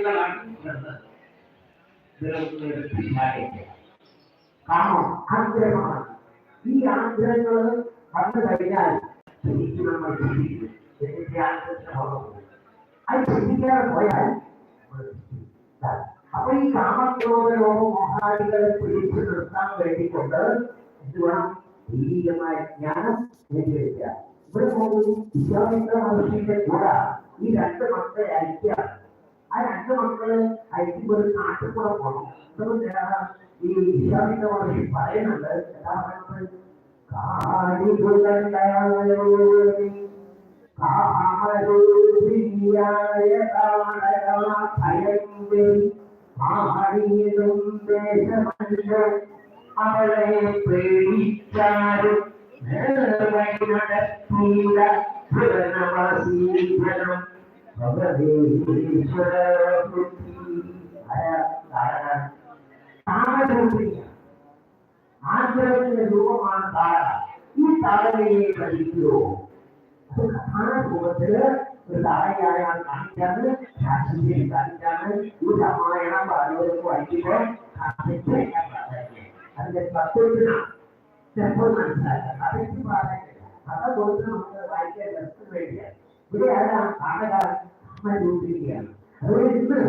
പ്രവർത്തികളാണ് വരുന്നത് നിലനിർത്തിയാലേക്ക് കാരണം ആഗ്രഹമാണ് ഈ ആഗ്രഹങ്ങൾ വന്നു കഴിഞ്ഞാൽ ശരിക്കും നമ്മൾ ചിന്തിക്കും എന്നിട്ട് ആഗ്രഹം അത് ചിന്തിക്കാതെ പോയാൽ നമ്മൾ ചിന്തിക്കില്ല. അപ്പൊ ഈ കാമക്രോധനോ മോഹാദികളെ പിടിച്ചു നിർത്താൻ വേണ്ടിക്കൊണ്ട് എന്ത് വേണം ദൈവികമായ ജ്ഞാനം ആ രണ്ട് മക്കൾ അയക്കുമ്പോൾ ഒരു നാട്ടിൽ കൂടെ പോകണം ഈ വിശ്വാമിത്ര മഹർഷി പറയുന്നുണ്ട് എന്താ പറയുന്നത് അവളെ പേടിച്ചാലും നടത്തിയില്ല ഭുവനവാസീധനം ಆಚರಣೆಯ ರೂಪ ಮಾಡ್ತಾ ಈ ತಾಳೆಯೇ ಕಲಿತಿರು ಅದು ಕಥಾನ ಹೋಗುತ್ತೆ ತಾಳೆಯಾಯ ಕಾಣಿಸ್ತಾನೆ ಶಾಸ್ತ್ರೀಯ ಕಾಣಿಸ್ತಾನೆ ಈ ರಾಮಾಯಣ ಬಾಲವರೆಗೂ ಅಲ್ಲಿಗೆ ಕಾಣಿಸುತ್ತೆ ಅಂದ್ರೆ ಪತ್ತು ದಿನ ಚಪ್ಪು ಮಾಡ್ತಾರೆ ಅದಕ್ಕೆ ಬಾಲ ಅದ ಕೊಡುತ್ತೆ ನಮಗೆ ವಾಯ್ಕೆ ಬೆಳೆಸ್ತಾ കാരണക്കാരൻ അമ്മ രൂപീകരിക്കുകയാണ് അതുകൊണ്ട് ഇന്ന്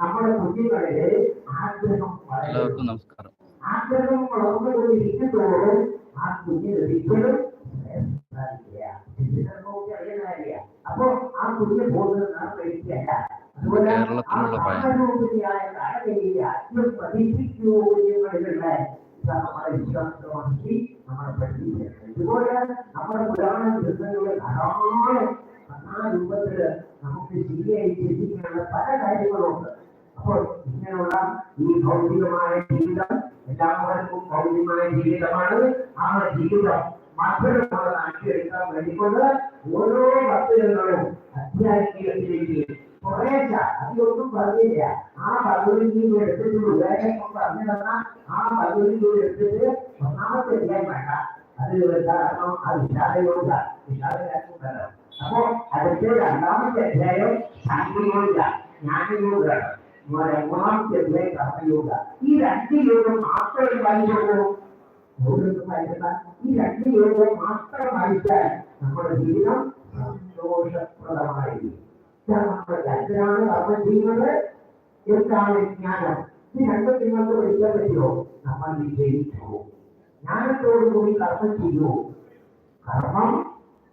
നമ്മുടെ കുഞ്ഞുങ്ങളിലെ ആഗ്രഹം എല്ലാവർക്കും നമസ്കാരം. ആഗ്രഹം വളർന്നുകൊണ്ടിരിക്കുമ്പോഴും ആ കുഞ്ഞിന് ഒരിക്കലും അപ്പോ ആ കുഞ്ഞ് പോകുന്നത് നാം കഴിക്കുകയല്ല അതുപോലെ ആ കേരളത്തിലുള്ള ഭയം. കാമരൂപിണിയായ കാലകയിലെ ആദ്യം പ്രതീക്ഷിക്കൂ കുഞ്ഞുങ്ങളിലുള്ള നമ്മുടെ വിശ്വാസമാക്കി നമ്മളെ പഠിപ്പിക്കുന്നത് ഇതുപോലെ നമ്മുടെ പുരാണ ഗ്രന്ഥങ്ങളുടെ ധാരാളം ആ രൂപത്തില് നമുക്ക് ശരിയായി ചിന്തിക്കാനുള്ള പല കാര്യങ്ങളുണ്ട് അപ്പോൾ ഇങ്ങനെയുള്ള ഈ ഭൗതികമായ ജീവിതം എല്ലാവർക്കും ഭൗതികമായ ജീവിതമാണ് ആ ജീവിതം മധുരമുള്ളതാക്കിയെടുക്കാൻ വേണ്ടിക്കൊണ്ട് ഓരോ ഭക്തജനങ്ങളും അധ്യാത്മികത്തിലേക്ക് കുറേശ്ശ അതിലൊന്നും പറഞ്ഞില്ല ആ ഭഗവതിയും എടുത്തിട്ട് വേഗം പറഞ്ഞു തന്ന ആ ഭഗവതിയും എടുത്തിട്ട് ഒന്നാമത്തെ അധ്യായം വേണ്ട അപ്പോ അടുത്ത രണ്ടാമത്തെ അധ്യായം അധ്യായം കർമ്മയോഗ ഈ രണ്ട് യോഗം മാത്രമേ വായിച്ചുള്ളൂ ഈ രണ്ട് യോഗം മാത്രം വായിച്ചാൽ നമ്മുടെ ജീവിതം സന്തോഷപ്രദമായിരിക്കും എന്തിനാണ് കർമ്മം ചെയ്യുന്നത് എന്താണ് ജ്ഞാനം ഈ രണ്ടും നിങ്ങൾക്ക് പറ്റുമോ? നമ്മൾ വിജയിച്ചു. ജ്ഞാനത്തോടു കൂടി കർമ്മം ചെയ്യൂ. കർമ്മം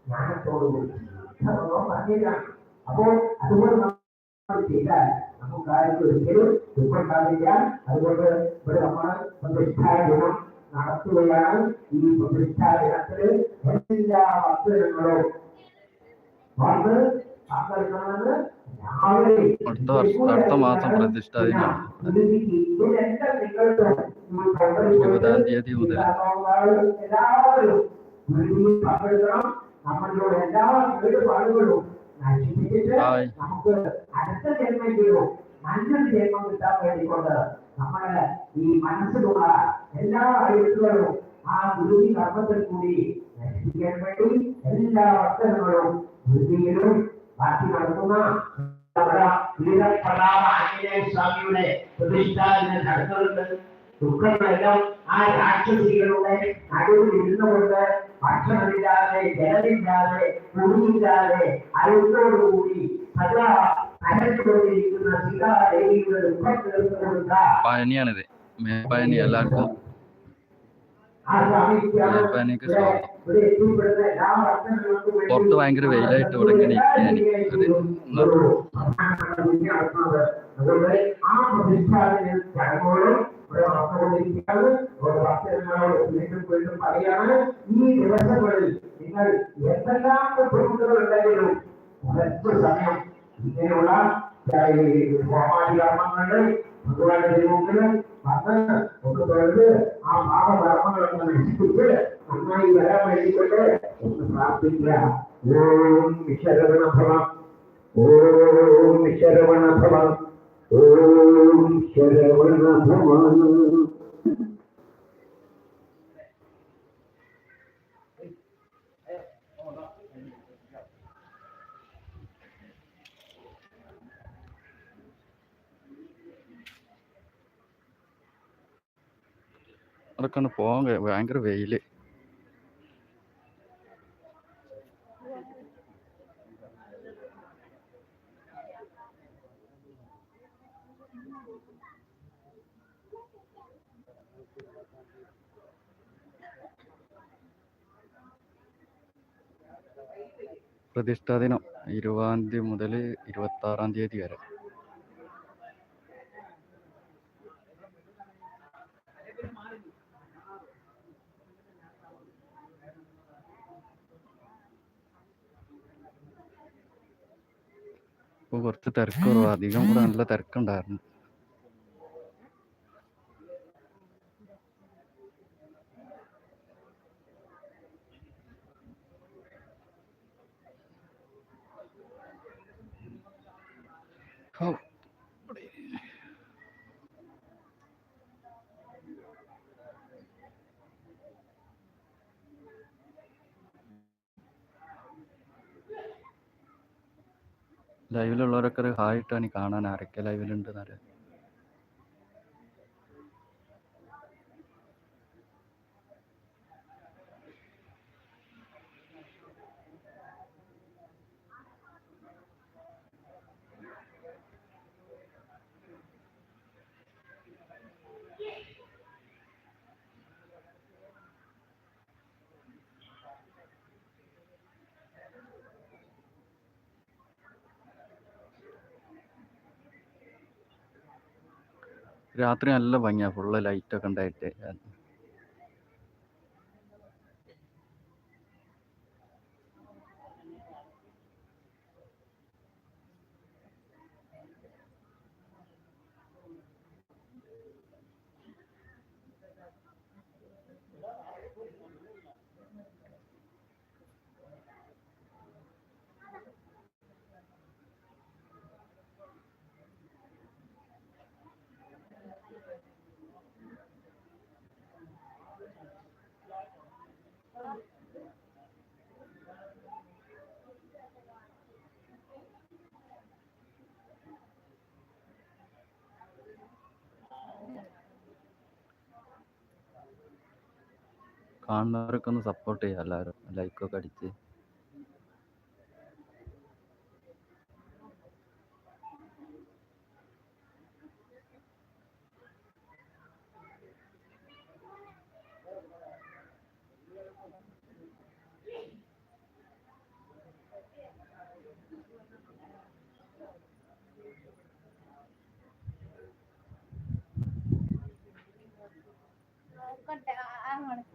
ജ്ഞാനത്തോടുകൂടി ധർമ്മം പറഞ്ഞിട്ടാണ് അപ്പോൾ അതുകൊണ്ട് നമ്മൾ ചെയ്താൽ നമുക്ക് ആർക്കും ഒരിക്കലും ദുഃഖമുണ്ടാകില്ല അതുകൊണ്ട് ഇവിടെ നമ്മൾ പ്രതിഷ്ഠാ ദിനം നടത്തുകയാണ്. ഈ പ്രതിഷ്ഠാ ദിനത്തിൽ എല്ലാ വസ്തുജനങ്ങളും വന്ന് അടുത്ത മാസം പ്രതിഷ്ഠ ഇരുപതാം തീയതി മുതൽ. ജന്മം കിട്ടാൻ ഈ എല്ലാ എഴുത്തുകളും ആ കൂടി നശിപ്പിക്കാൻ വേണ്ടി എല്ലാ ബാക്കി നടക്കുന്ന നമ്മുടെ വീരപ്രതാപ ആഞ്ജനേയ സ്വാമിയുടെ പ്രതിഷ്ഠാദിന ചടങ്ങുകളുണ്ട് ദുഃഖങ്ങളെല്ലാം ആ രാക്ഷസികളുടെ നടുവിൽ ഇരുന്നുകൊണ്ട് ഭക്ഷണമില്ലാതെ ജലമില്ലാതെ കുടിയില്ലാതെ അഴുത്തോടുകൂടി സദാ അനച്ചുകൊണ്ടിരിക്കുന്ന സീതാദേവിയുടെ ദുഃഖം തീർത്തു കൊടുത്ത പഴനിയാണിത് പഴനി എല്ലാവർക്കും ആ സ്വാമിക്കാണ് മേപ്പഴനിക്ക് ഇവിടെ സ്വാഗതം ഇവിടെ എത്തിപ്പെടുന്ന എല്ലാ പുറത്ത് ഭയങ്കര വെയിലായിട്ട് ഇവിടെ ഇങ്ങനെ ഇരിക്കാൻ ഈ ദിവസങ്ങളിൽ നിങ്ങൾ എന്തെല്ലാം സമയം ഇങ്ങനെയുള്ള தொடர்ந்து ஆ பாப பரமாத்மா நடிச்சுட்டு அம்மாயி வராம நடிச்சுட்டு பிரார்த்திக்கிறா ஓம் விஷரவண பலம் ஓம் விஷரவண பலம் ஓம் சரவண യാത്രക്കൊന്ന് പോകാൻ ഭയങ്കര വെയിൽ. പ്രതിഷ്ഠാ ദിനം ഇരുപതാം തീയതി മുതൽ ഇരുപത്തി ആറാം തീയതി വരെ. ഇപ്പൊ കുറച്ച് തിരക്ക് കുറവ് അധികം കൂടെ നല്ല തിരക്കുണ്ടായിരുന്നു ഹോ. ലൈവിലുള്ളവരൊക്കെ ഹായ് ഇട്ടാണ് കാണാൻ ആരൊക്കെ ലൈവിലുണ്ട് എന്നറിയാം രാത്രി നല്ല ഭംഗിയാ. ഫുള്ള് ലൈറ്റ് ഒക്കെ ഉണ്ടായിട്ട്. കാണുന്നവരൊക്കെ ഒന്ന് സപ്പോർട്ട് ചെയ്യുക എല്ലാവരും. ലൈക്കൊക്കെ അടിച്ച്. അങ്ങോട്ട്.